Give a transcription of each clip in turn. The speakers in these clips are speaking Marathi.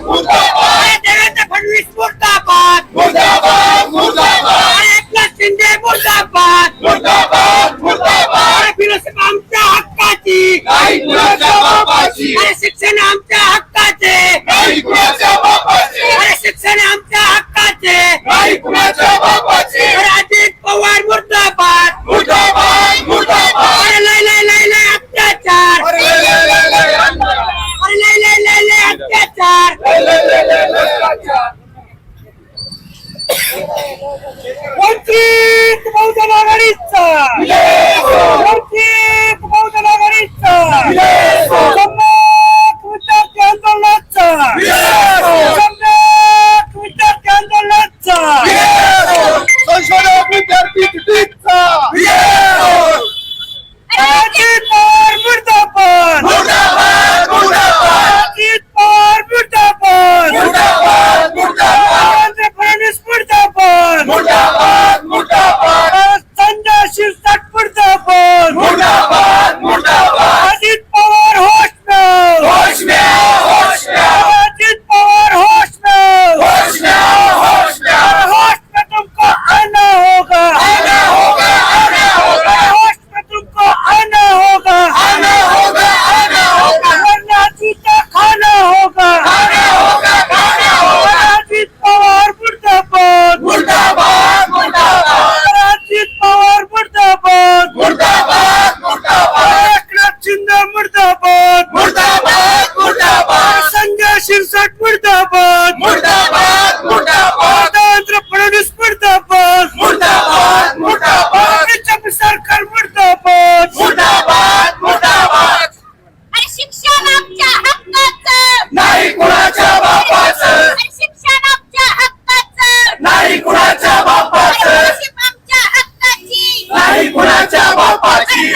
Porque वंचित बहुजन आघाडीचा. वंचित बहुजन आघाडीचा. सम्यक विद्यार्थी आंदोलनाचा. सम्यक विद्यार्थी आंदोलनाचा. संशोधक विद्यार्थी कितीचा? वंचित Yeah.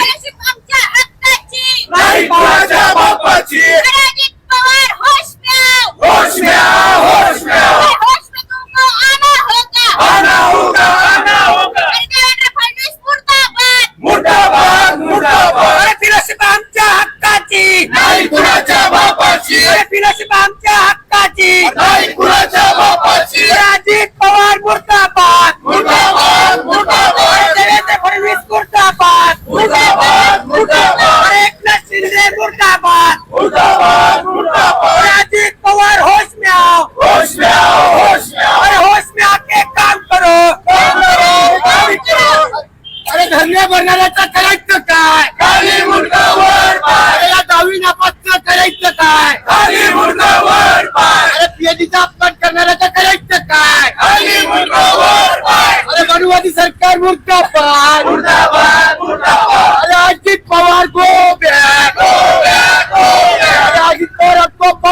I'm it's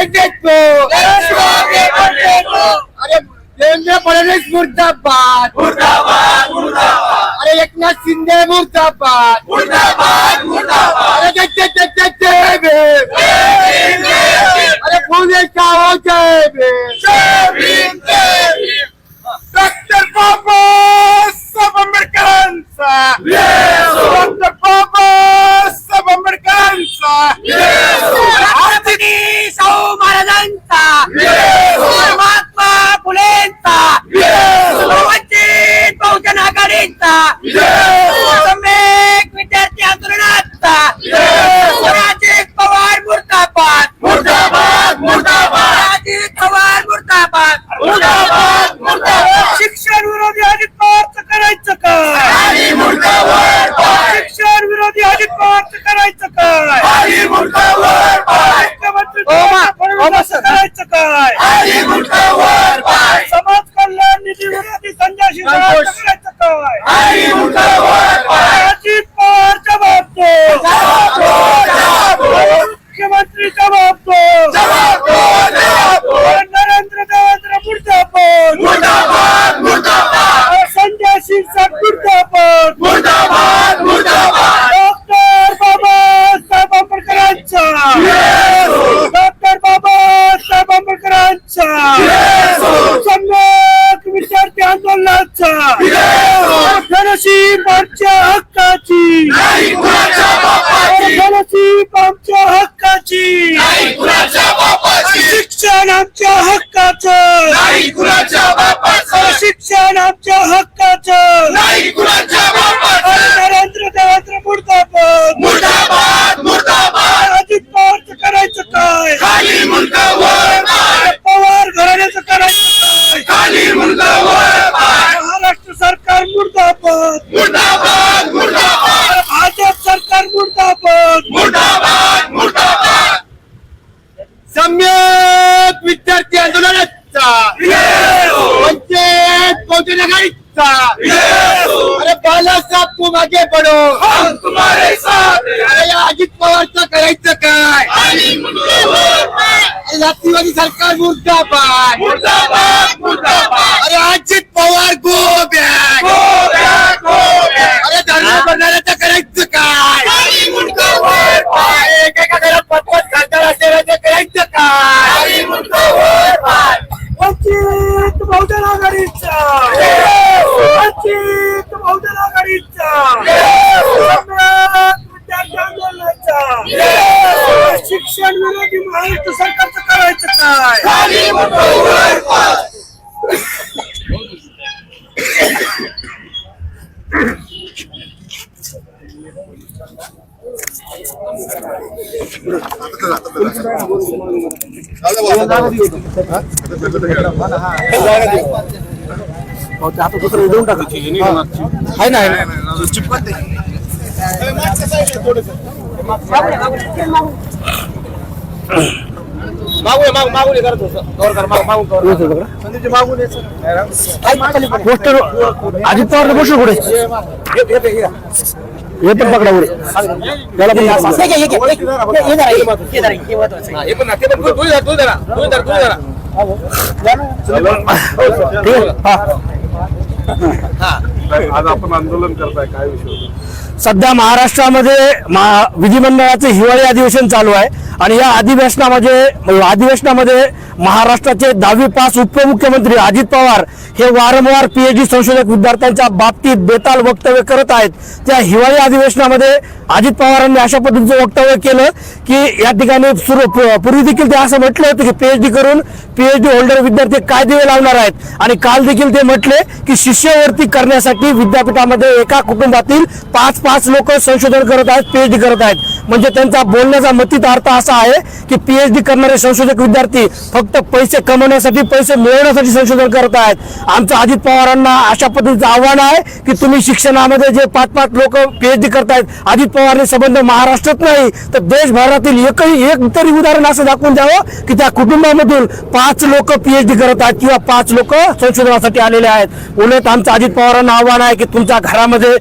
Benedetto! Benedetto! Benedetto! Benedetto! Benedetto! Benedetto! Benedetto! Benedetto! Benedetto! Benedetto! Benedetto! Benedetto! Benedetto! violenza ফাঁসি বাচ্চা मागून मागून मागून करत होतं कवर कर मागून मागून कवर संदीपजी मागून पोस्टर अजित पवार पोस्टर कुठे हे पण पकडा त्याला पण हे? हा. आज आपण आंदोलन करताय काय विषय? सध्या महाराष्ट्रामध्ये महा- विधिमंडळाचे हिवाळी अधिवेशन चालू आहे आणि या अधिवेशनामध्ये अधिवेशनामध्ये महाराष्ट्राचे दहावी पास उपमुख्यमंत्री अजित पवार हे वारंवार पीएचडी संशोधक विद्यार्थ्यांच्या बाबतीत बेताल वक्तव्य करत आहेत. त्या हिवाळी अधिवेशनामध्ये अजित पवारांनी अशा पद्धतीचं वक्तव्य केलं की या ठिकाणी सुरू पूर्वी देखील ते असं म्हटलं होतं की पीएचडी करून पीएचडी होल्डर विद्यार्थी काय दिवे लावणार आहेत. आणि काल देखील ते म्हटले की शिष्यवृत्ती करण्यासाठी विद्यापीठामध्ये एका कुटुंबातील पाच पाच लोक संशोधन करत आहेत पीएचडी करत आहेत. म्हणजे त्यांचा बोलण्याचा मतीत अर्थ असा आहे की पीएचडी करणारे संशोधक विद्यार्थी फक्त पैसे कमवण्यासाठी पैसे मिळवण्यासाठी संशोधन करत आहेत. आमचं अजित पवारांना अशा पद्धतीचं आव्हान आहे की तुम्ही शिक्षणामध्ये जे पाच पाच लोक पीएचडी करतायत अजित पवारने संबंध महाराष्ट्रात नाही तर देशभरातील एकही एक तरी उदाहरण असं दाखवून द्यावं की त्या कुटुंबामधून पाच लोक पीएचडी करत आहेत किंवा पाच लोक संशोधनासाठी आलेले आहेत. उलट आमचं अजित पवारांना आव्हान आहे की तुमच्या घरामध्ये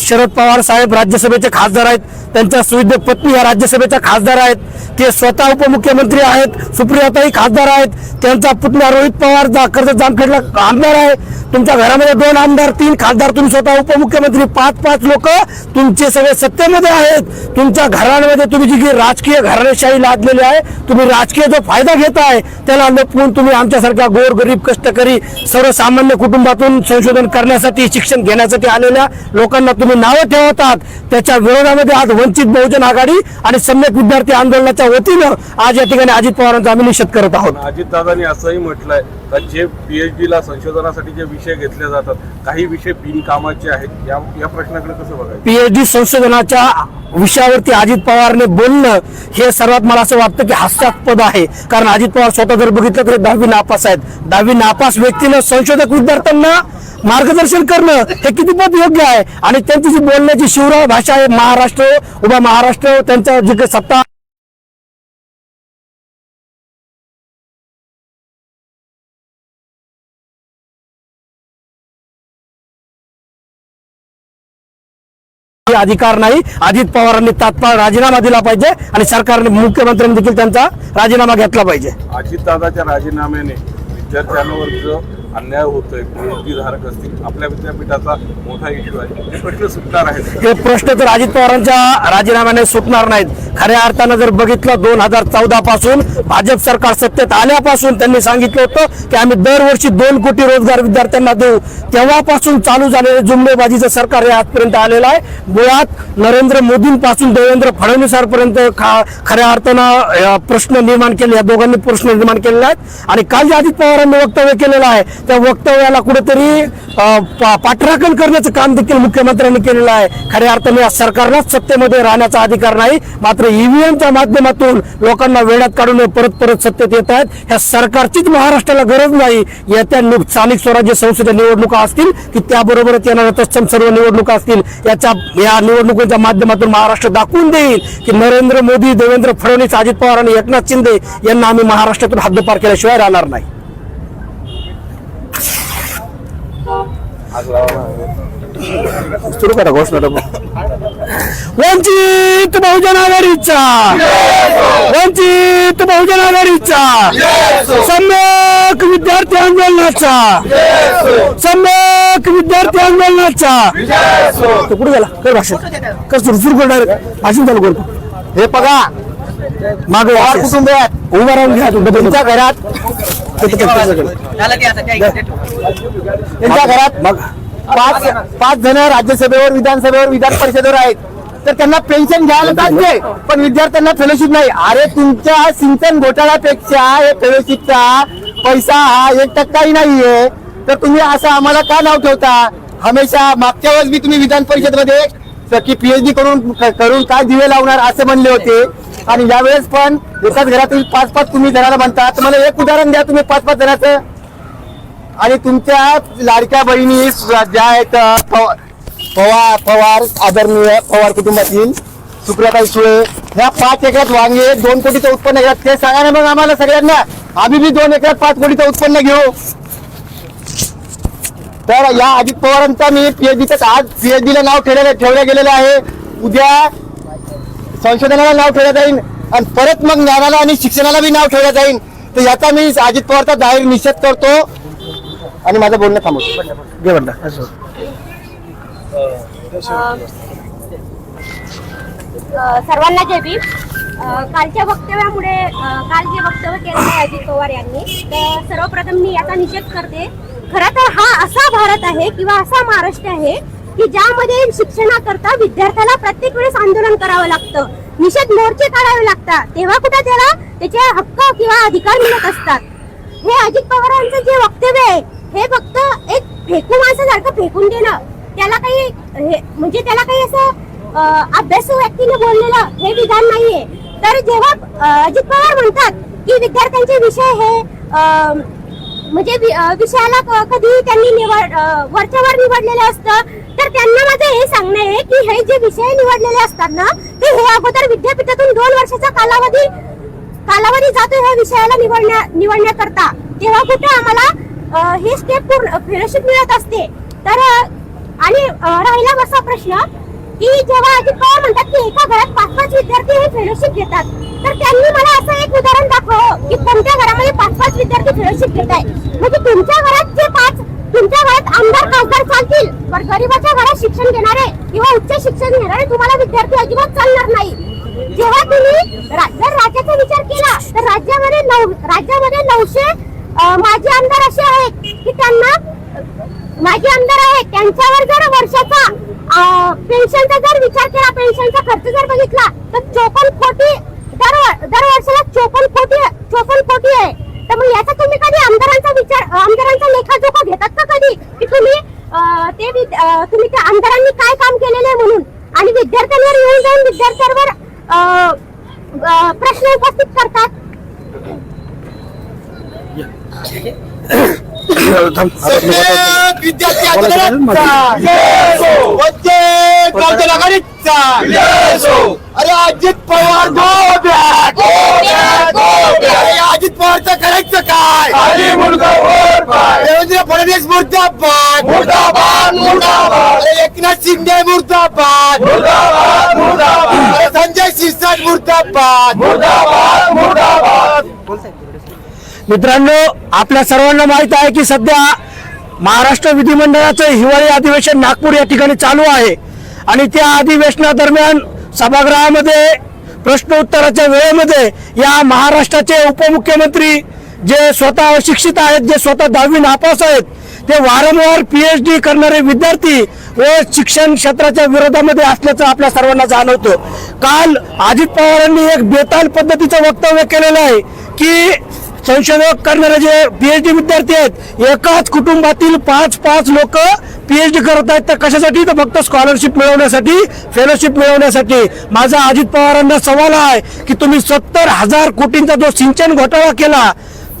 शरद पवार साहेब राज्यसभेचे खासदार आहेत त्यांच्या सुविध पत्नी या राज्यसभेच्या खासदार आहेत. ते स्वतः उपमुख्यमंत्री आहेत सुप्रियाताई खासदार आहेत त्यांचा पुतण्या रोहित पवार जा कर्जत जामखेडला आमदार आहे. तुमच्या घरामध्ये दोन आमदार तीन खासदार तुम्ही स्वतः उपमुख्यमंत्री पाच पाच लोक तुमचे सगळे सत्तेमध्ये आहेत. तुमच्या घरांमध्ये तुम्ही जी राजकीय घराणेशाही लादलेली आहे तुम्ही राजकीय जो फायदा घेताय त्याला लपवून तुम्ही आमच्यासारख्या गोरगरीब कष्टकरी सर्वसामान्य कुटुंबातून संशोधन करण्यासाठी शिक्षण घेण्यासाठी आलेल्या लोकांना तुम्ही नावं ठेवतात त्याच्या विरोधामध्ये आज वंचित बहुजन आघाडी आणि सम्यक विद्यार्थी आंदोलनाच्या वतीनं आज या ठिकाणी अजित पवारांचा आम्ही निषेध करत आहोत. अजितदादांनी असंही म्हटलंय का जे पीएचडी ला संशोधनासाठी जे विषय घेतले जातात काही विषय बिनकामाचे आहेत या या प्रश्नाकडे कसं बघायचं? पीएचडी संशोधनाच्या विषयावरती अजित पवारने बोलणं हे सर्वात मला असं वाटतं की हास्यास्पद आहे. कारण अजित पवार स्वतः जर बघितलं तर दहावी नापास आहेत. दहावी नापास व्यक्तीनं संशोधक विद्यार्थ्यांना मार्गदर्शन करणं हे कितीपत योग्य आहे? आणि त्यांची जी बोलण्याची शिवराय भाषा आहे महाराष्ट्र. उभा महाराष्ट्र त्यांच्या जे काही सत्ता हे अधिकार नाही. अजित पवारांनी तात्काळ राजीनामा दिला पाहिजे आणि सरकारने मुख्यमंत्र्यांनी देखील त्यांचा राजीनामा घेतला पाहिजे. अजितदादाच्या राजीनाम्याने विद्यार्थ्यांवर जो अन्याय होतोय पीएचडी असतील आपल्या विद्यापीठाचा मोठा इश्यू आहे. हे प्रश्न सुटणार आहेत. हे प्रश्न तर अजित पवारांच्या राजीनाम्याने सुटणार नाहीत. खऱ्या अर्थानं जर बघितलं दोन हजार चौदा पासून भाजप सरकार सत्तेत आल्यापासून त्यांनी सांगितलं होतं की आम्ही दरवर्षी दोन कोटी रोजगार विद्यार्थ्यांना देऊ. तेव्हापासून चालू झालेले जुमलेबाजीचं सरकार हे आजपर्यंत आलेलं आहे. मुळात नरेंद्र मोदींपासून देवेंद्र फडणवीसांपर्यंत खा खऱ्या अर्थानं प्रश्न निर्माण केले या दोघांनी प्रश्न निर्माण केलेले आहेत. आणि काल जे अजित पवारांनी वक्तव्य केलेलं आहे. त्या वक्तव्याला कुठेतरी पा- पाठराखण करण्याचं काम देखील मुख्यमंत्र्यांनी केलेलं आहे. खऱ्या अर्थाने या सरकारलाच सत्तेमध्ये राहण्याचा अधिकार नाही. मात्र ईव्हीएमच्या माध्यमातून लोकांना वेळात काढून परत परत सत्तेत येत आहेत. ह्या सरकारचीच महाराष्ट्राला गरज नाही. येत्या स्थानिक स्वराज्य संस्थेच्या निवडणुका असतील की त्याबरोबरच येणाऱ्या तत्सम सर्व निवडणुका असतील याच्या या निवडणुकीच्या माध्यमातून महाराष्ट्र दाखवून देईल की नरेंद्र मोदी देवेंद्र फडणवीस अजित पवार आणि एकनाथ शिंदे यांना आम्ही महाराष्ट्रातून हद्दपार केल्याशिवाय राहणार नाही. सुरू करा घोषणा वंचित बहुजन आघाडीचा. वंचित बहुजन आघाडीचा. सम्यक विद्यार्थी आंदोलनाचा. सम्यक विद्यार्थी आंदोलनाचा. तो कुठे गेला? कर भाषण. कर सुरू सुरू कर डायरेक्ट भाषण चालू करतो हे बघा. मागे कुटुंब उभा राहून घ्या. तुमच्या घरात त्यांच्या घरात मग पाच पाच जण राज्यसभेवर विधानसभेवर विधान परिषदेवर आहेत. तर त्यांना पेन्शन घ्यायला जाते पण विद्यार्थ्यांना फेलोशिप नाही. अरे तुमच्या सिंचन घोटाळ्यापेक्षा हे फेलोशिपचा पैसा हा एक टक्काही नाहीये. तर तुम्ही असं आम्हाला का नाव ठेवता? हमेशा मागच्या वेळेस मी तुम्ही विधान परिषदमध्ये की पीएचडी करून करून काय दिवे लावणार असे म्हणले होते. आणि यावेळेस पण एकाच घरातील पाच पाच तुम्ही जणाला म्हणता तर मला एक उदाहरण द्या तुम्ही पाच पाच जणाचं. आणि तुमच्या लाडक्या बहिणी ज्या आहेत पवार पवार आदरणीय पवार कुटुंबातील सुप्रियाताई सुळे ह्या पाच एकरात वांगे दोन कोटीचं उत्पन्न घेतात ते सांगा ना मग आम्हाला सगळ्यांना. आम्ही बी दोन एकरात पाच कोटीचं उत्पन्न घेऊ. तर या अजित पवारांचा मी पीएचडीचं आज पीएचडीला नाव ठेवलेलं ठेवलं गेलेलं आहे. उद्या संशोधनाला नाव ठेवलं जाईल आणि परत मग ज्ञानाला आणि शिक्षणाला बी नाव ठेवलं जाईल तर याचा मी अजित पवारचा जाहीर निषेध करतो. आणि माझं बोलणं थांबवतो अ, सर्वांना भीम. अ, कालच्या वक्तव्यामुळे काल जे वक्तव्य केलं आहे अजित पवार यांनी तर सर्वप्रथम मी याचा निषेध करते. खरं तर हा असा भारत आहे किंवा असा महाराष्ट्र आहे की ज्यामध्ये शिक्षणाकरता विद्यार्थ्याला प्रत्येक वेळेस आंदोलन करावं लागतं. निषेध मोर्चे काढावे लागतात. तेव्हा कुठे त्याला त्याचे हक्क किंवा अधिकार मिळत असतात? हे अजित पवारांचं जे वक्तव्य आहे हे फक्त एक फेकू माणसासारखं फेकून देणं. त्याला काही हे म्हणजे त्याला काही असं अभ्यास अभ्यासू व्यक्तीने बोललेलं हे विधान नाहीये. तर जेव्हा अजित पवार म्हणतात की विद्यार्थ्यांचे विषय हे म्हणजे वि- विषयाला क- कधी त्यांनी निवड वरच्यावर निवडलेलं असतं. तर त्यांना माझं हे सांगणं आहे की हे जे विषय निवडलेले असतात ना ते हे अगोदर विद्यापीठातून दोन वर्षाचा कालावधी कालावधी जातो ह्या विषयाला निवडण्या निवडण्याकरता. तेव्हा कुठे आम्हाला ही हे स्टेप पूर्ण फेलोशिप मिळत असते. तर आणि राहिला असा प्रश्न की जेव्हा अजित पवार म्हणतात की एका घरात पाच पाच विद्यार्थी हे फेलोशिप घेतात. तर त्यांनी मला असं एक उदाहरण दाखव की कोणत्या घरामध्ये पाच पाच विद्यार्थी फेलोशिप घेत आहे म्हणजे तुमच्या घरात जे पाच तुमच्या घरात आमदार खासदार चालतील. पण गरीबाच्या घरात शिक्षण घेणारे किंवा उच्च शिक्षण घेणारे तुम्हाला विद्यार्थी अजिबात चालणार नाही. जेव्हा तुम्ही जर राज्याचा विचार केला तर राज्यामध्ये नऊ राज्यामध्ये नऊशे माजी आमदार असे आहेत की त्यांना माजी आमदार आहेत. त्यांच्यावर जर वर्षाचा पेन्शनचा जर विचार केला पेन्शनचा खर्च जर बघितला तर चोपन्न कोटी दर दर वर्षाला चोपन्न कोटी चोपन्न कोटी आहे. तर मग याचा तुम्ही कधी आमदारांचा विचार आमदारांचा लेखा जो होती की तुम्ही ते तुम्ही त्या आमदारांनी काय काम केलेलं आहे म्हणून? आणि विद्यार्थ्यांवर येऊन जाऊन विद्यार्थ्यांवर अं, प्रश्न उपस्थित करतात. अरे अजित पवार गो बॅक अरे अजित पवारचं करायचं काय देवेंद्र फडणवीस मुर्दाबाद मुर्दाबाद. मुर्दाबाद अरे एकनाथ शिंदे मुर्दाबाद. मुर्दाबाद मुर्दाबाद. अरे संजय शिरसाट मुर्दाबाद मुर्दाबाद मुर्दाबाद मित्रांनो आपल्या सर्वांना माहीत आहे की सध्या महाराष्ट्र विधिमंडळाचं हिवाळी अधिवेशन नागपूर या ठिकाणी चालू आहे. आणि त्या अधिवेशनादरम्यान सभागृहामध्ये प्रश्नोत्तराच्या वेळेमध्ये या महाराष्ट्राचे उपमुख्यमंत्री जे स्वतः शिक्षित आहेत जे स्वतः दहावी नापास आहेत ते वारंवार पीएच डी करणारे विद्यार्थी व शिक्षण क्षेत्राच्या विरोधामध्ये असल्याचं आपल्या सर्वांना जाणवतं. काल अजित पवारांनी एक बेताल पद्धतीचं वक्तव्य केलेलं आहे की संशोधक करणारे जे पीएचडी विद्यार्थी आहेत एकाच कुटुंबातील पाच पाच लोक पीएचडी करत आहेत. तर कशासाठी? तर फक्त स्कॉलरशिप मिळवण्यासाठी फेलोशिप मिळवण्यासाठी. माझा अजित पवारांना सवाल आहे की तुम्ही सत्तर हजार कोटींचा जो सिंचन घोटाळा केला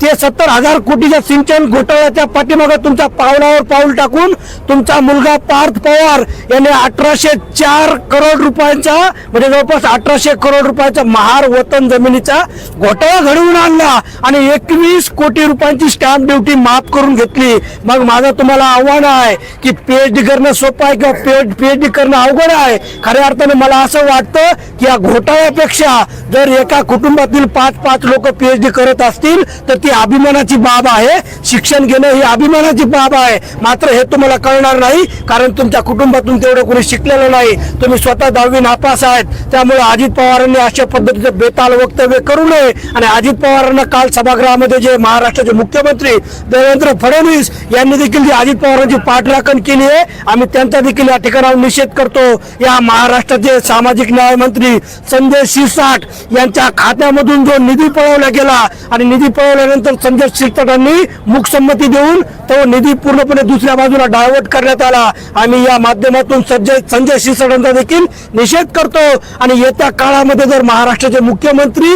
ते सत्तर हजार कोटीच्या सिंचन घोटाळ्याच्या पाठीमागे तुमच्या पावलावर पाऊल टाकून तुमचा मुलगा पार्थ पवार याने अठराशे चार करोड रुपयांचा म्हणजे जवळपास अठराशे करोड रुपयाचा महार वतन जमिनीचा घोटाळा घडवून आणला आणि एकवीस कोटी रुपयांची स्टॅम्प ड्युटी माफ करून घेतली. मग माझं तुम्हाला आव्हान आहे की पीएचडी करणं सोपं आहे किंवा पीएचडी करणं अवघड आहे. खऱ्या अर्थाने मला असं वाटतं की या घोटाळ्यापेक्षा जर एका कुटुंबातील पाच पाच लोक पीएचडी करत असतील तर ती अभिमानाची बाब आहे. शिक्षण घेणं ही अभिमानाची बाब आहे. मात्र हे तुम्हाला कळणार नाही कारण तुमच्या कुटुंबातून तेवढं कोणी शिकलेलं नाही. तुम्ही स्वतः दहावी नापास आहेत. त्यामुळे अजित पवारांनी अशा पद्धतीचं बेताल वक्तव्य करू नये. आणि अजित पवारांना काल सभागृहामध्ये जे महाराष्ट्राचे मुख्यमंत्री देवेंद्र फडणवीस यांनी देखील जी अजित पवारांची पाठराखण केली आहे आम्ही त्यांचा देखील या ठिकाणावर निषेध करतो. या महाराष्ट्राचे सामाजिक न्याय मंत्री संजय शिरसाट यांच्या खात्यामधून जो निधी पळवला गेला आणि निधी पळवल्यानंतर संजय शिरसाटांनी मुखसंमती देऊन तो निधी पूर्णपणे दुसऱ्या बाजूला डायव्हर्ट करण्यात आला. आम्ही या माध्यमातून संजय संजय शिरसाटांचा देखील निषेध करतो. आणि येत्या काळामध्ये जर महाराष्ट्राचे मुख्यमंत्री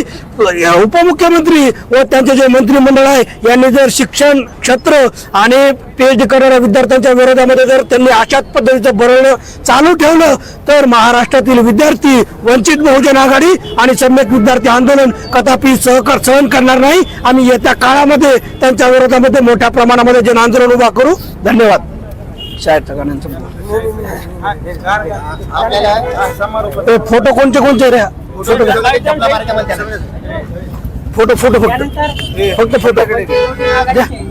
उपमुख्यमंत्री व त्यांचे जे मंत्रिमंडळ आहे यांनी जर शिक्षण क्षेत्र आणि पीएचडी करणाऱ्या विद्यार्थ्यांच्या विरोधामध्ये जर त्यांनी अशाच पद्धतीचं बरवणं चालू ठेवलं तर महाराष्ट्रातील विद्यार्थी वंचित बहुजन आघाडी आणि सम्यक विद्यार्थी आंदोलन कदापि सहकार सहन करणार नाही. आम्ही येत्या काळामध्ये त्यांच्या विरोधामध्ये मोठ्या प्रमाणामध्ये जन आंदोलन उभा करू. धन्यवाद. फोटो कोणते कोणते रे? फोटो फोटो फोटो फक्त. फक्त फोटो.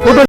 फोटो